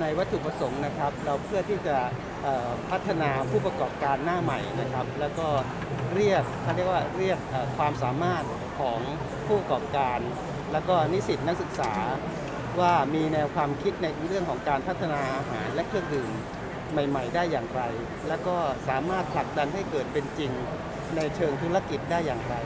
ในวัตถุประสงค์นะครับ เราเพื่อที่จะพัฒนาผู้ประกอบการหน้าใหม่นะครับ แล้วก็เรียกเขาเรียกว่าเรียกความสามารถของผู้ประกอบการ แล้วก็นิสิตนักศึกษาว่ามีแนวความคิดในเรื่องของการพัฒนาอาหารและเครื่องดื่มใหม่ ๆ ได้อย่างไร แล้วก็สามารถผลักดันให้เกิดเป็นจริงในเชิงธุรกิจได้อย่างไร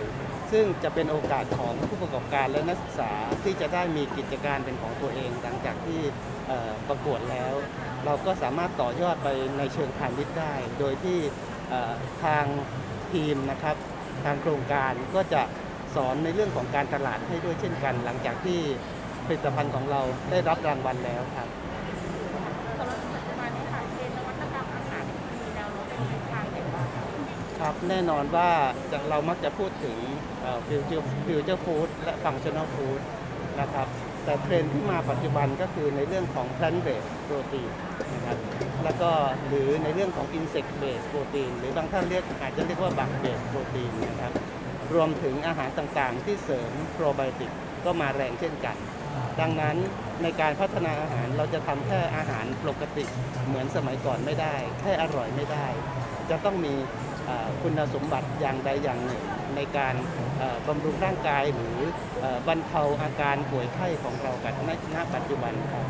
ซึ่งจะเป็นโอกาสของผู้ประกอบการและนักศึกษาที่จะได้มีกิจการเป็นของตัวเองหลังจาก ที่เอ่อประกวดแล้ว เราก็สามารถต่อยอดไปในเชิงพาณิชย์ได้ โดยที่เอ่อทางทีมนะครับทางโครงการก็จะสอนในเรื่องของการตลาดให้ด้วยเช่นกัน หลังจากที่ผลิตภัณฑ์ของเราได้รับรางวัลแล้วครับสำหรับปัจจุบันนี้ค่ะเทรนด์นวัตกรรมอาหารมีแนวโน้มเป็นทิศทางไหนบ้างคะครับแน่นอนว่าจะเรามักจะพูดถึงฟิวเจอร์ฟิวเจอร์ฟู้ดและฟังชั่น a ลฟู้ดนะครับ แต่เทรนที่มาปัจจุบันก็คือในเรื่องของ plant based protein นะครับแล้วก็หรือในเรื่องของ insect based protein หรือบางท่านเรียกอาจจะเรียกว่า bug based protein นะครับรวมถึงอาหารต่างๆ ที่เสริมโปรไบโอติกก็มาแรงเช่นกัน ดังนั้นในการพัฒนาอาหารเราจะทำแค่อาหารปกติเหมือนสมัยก่อนไม่ได้ แค่อร่อยไม่ได้ จะต้องมี คุณสมบัติอย่างใดอย่างหนึ่ง ในการเอ่อบำรุงร่างกายหรือเอ่อบรรเทาอาการป่วยไข้ของเรากันณณปัจจุบันครับ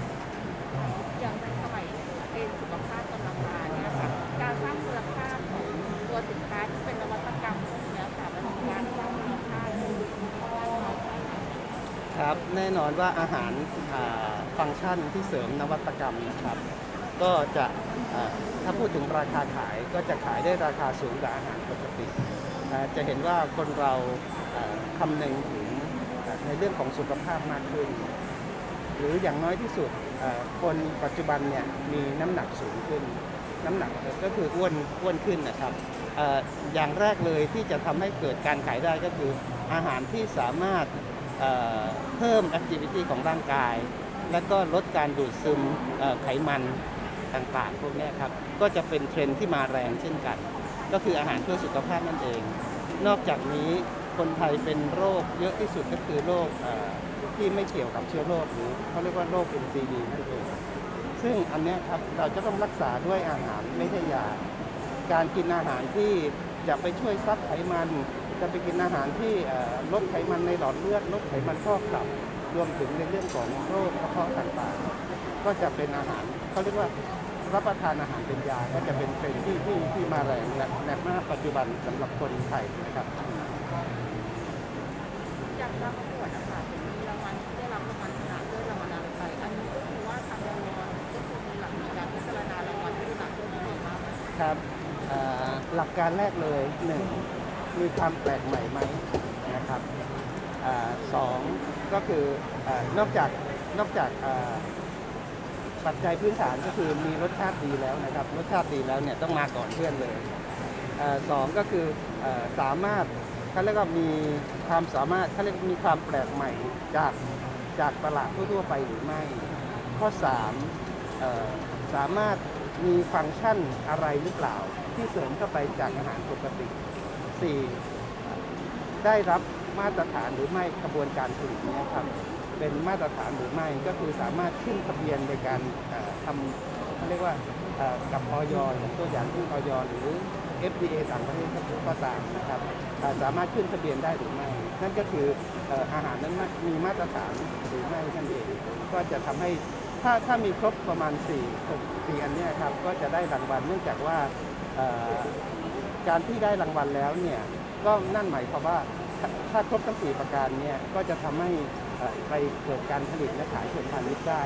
อย่างในสมัยเทรนด์สุขภาพกำลังมาเนี่ยค่ะการสร้างมูลค่าของตัวสินค้าที่เป็นนวัตกรรมพวกเนี้ยค่ะมันมีการสร้างมูลค่าที่มากน้อยแค่ไหนครับแน่นอนว่าอาหารอ่าฟังก์ชันที่เสริมนวัตกรรมนะครับ ก็จะถ้าพูดถึงราคาขายก็จะขายได้ราคาสูงกว่าอาหารปกติ จะเห็นว่าคนเราคำนึงถึงในเรื่องของสุขภาพมากขึ้น หรืออย่างน้อยที่สุดคนปัจจุบันเนี่ยมีน้ำหนักสูงขึ้น น้ำหนักก็คืออ้วนอ้วนขึ้นนะครับอย่างแรกเลยที่จะทำให้เกิดการขายได้ก็คืออาหารที่สามารถเพิ่มแอคทิวิตี้ของร่างกาย และก็ลดการดูดซึมไขมัน ต่างๆพวกนี้ครับก็จะเป็นเทรนด์ที่มาแรงเช่นกัน ก็คืออาหารเพื่อสุขภาพนั่นเอง นอกจากนี้คนไทยเป็นโรคเยอะที่สุดก็คือโรคที่ไม่เกี่ยวกับเชื้อโรคหรือเขาเรียกว่าโรค NCD นั่นเองซึ่งอันนี้ครับเราจะต้องรักษาด้วยอาหารไม่ใช่ยาการกินอาหารที่จะไปช่วยซับไขมัน จะไปกินอาหารที่ลดไขมันในหลอดเลือดลดไขมันพอกตับรวมถึงในเรื่องของโรคกระเพาะต่างๆ ก็จะเป็นอาหารเขาเรียกว่า รับประทานอาหารเป็นยาก็จะเป็นเทรนด์ที่ที่ที่มาแรงและและมากปัจจุบันสำหรับคนไทยนะครับ อย่างการประกวดนะคะเห็นมีรางวัลที่ได้รับรางวัลชนะเลิศรางวัลอะไรไป อันนี้ก็คือว่าทางองค์กรก็คือมีหลักมีการพิจารณารางวัลที่ได้รับด้วยยังไงบ้างคะครับเอ่อหลักการแรกเลยหนึ่งมีความแปลกใหม่ไหมนะครับอาสองก็คืออานอกจากนอกจากอ่า ปัจจัยพื้นฐานก็คือมีรสชาติดีแล้วนะครับ รสชาติดีแล้วเนี่ยต้องมาก่อนเพื่อนเลยอสองก็คืออสามารถเขาเรียกว่ามีความสามารถเขาเรียกมีความแปลกใหม่จากจากตลาดทั่วๆไปหรือไม่ ข้อสามเอ่อสามารถมีฟังก์ชันอะไรหรือเปล่า ที่เสริมเข้าไปจากอาหารปกติ 4. ได้รับมาตรฐานหรือไม่กระบวนการผลิตนี้ครับ เป็นมาตรฐานหรือไม่ ก็คือสามารถขึ้นทะเบียนในการทำเขาเรียกว่ากับออยอย่างตัวอย่างที่ออยหรือ FDA ต่างประเทศก็ตามนะครับสามารถขึ้นทะเบียนได้หรือไม่ นั่นก็คืออาหารนั้นมีมาตรฐานหรือไม่นั่นเองก็จะทำให้ถ้าถ้ามีครบประมาณ4 6 4อันเนี้ยครับก็จะได้รางวัลเนื่องจากว่าการที่ได้รางวัลแล้วเนี่ยก็นั่นหมายความว่าถ้าครบทั้งสี่ประการเนี่ยก็จะทำให้ ไปเกิดการผลิตและขายเชิงพาณิชย์ได้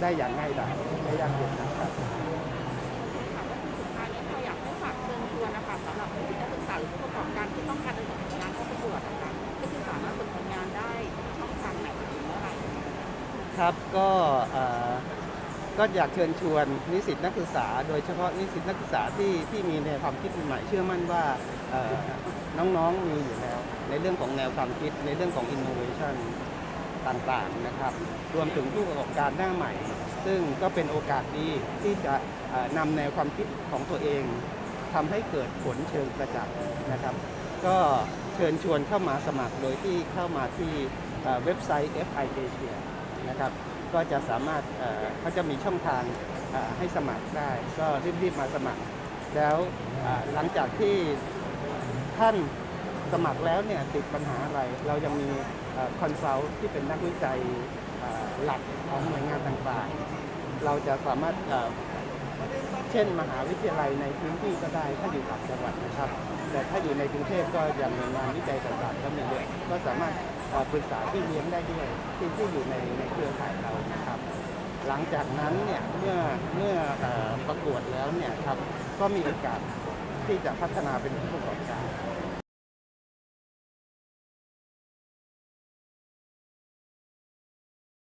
ได้อย่างง่ายดายไม่ยากเย็นนะครับค่ะก็คือสุดท้ายนี้ค่ะอยากให้ฝากเชิญชวนนะคะสำหรับนิสิตนักศึกษาหรือผู้ประกอบการที่ต้องการจะส่งผลงานเข้าประกวดนะคะก็คือสามารถส่งผลงานได้ช่องทางไหนถึงเมื่อไหร่ครับก็เอ่อก็อยากเชิญชวนนิสิตนักศึกษา โดยเฉพาะนิสิตนักศึกษาที่ที่มีแนวความคิดใหม่ๆเชื่อมั่นว่าเอ่อน้องๆมีอยู่แล้ว ในเรื่องของแนวความคิดในเรื่องของ innovation ต่างๆนะครับ รวมถึงผู้ประกอบการหน้าใหม่ ซึ่งก็เป็นโอกาสดีที่จะนำแนวความคิดของตัวเองทำให้เกิดผลเชิงประจักษ์นะครับ ก็เชิญชวนเข้ามาสมัครโดยที่เข้ามาที่เว็บไซต์ FI Asia นะครับก็จะสามารถเขาจะมีช่องทางให้สมัครได้ ก็รีบๆมาสมัคร แล้วหลังจากที่ท่านสมัครแล้วเนี่ยติดปัญหาอะไร เรายังมี คอนซัลท์ที่เป็นนักวิจัยหลักของหน่วยงานต่างๆ เราจะสามารถเช่นมหาวิทยาลัยในพื้นที่ก็ได้ถ้าอยู่ต่างจังหวัดนะครับ แต่ถ้าอยู่ในกรุงเทพก็อย่างหน่วยงานวิจัยต่างๆก็มีเยอะก็สามารถปรึกษาที่เลี้ยงได้ด้วยที่ที่อยู่ในในเครือข่ายเรานะครับ หลังจากนั้นเนี่ยเมื่อเมื่อเอ่อประกวดแล้วเนี่ยครับก็มีโอกาสที่จะพัฒนาเป็นผู้ประกอบการ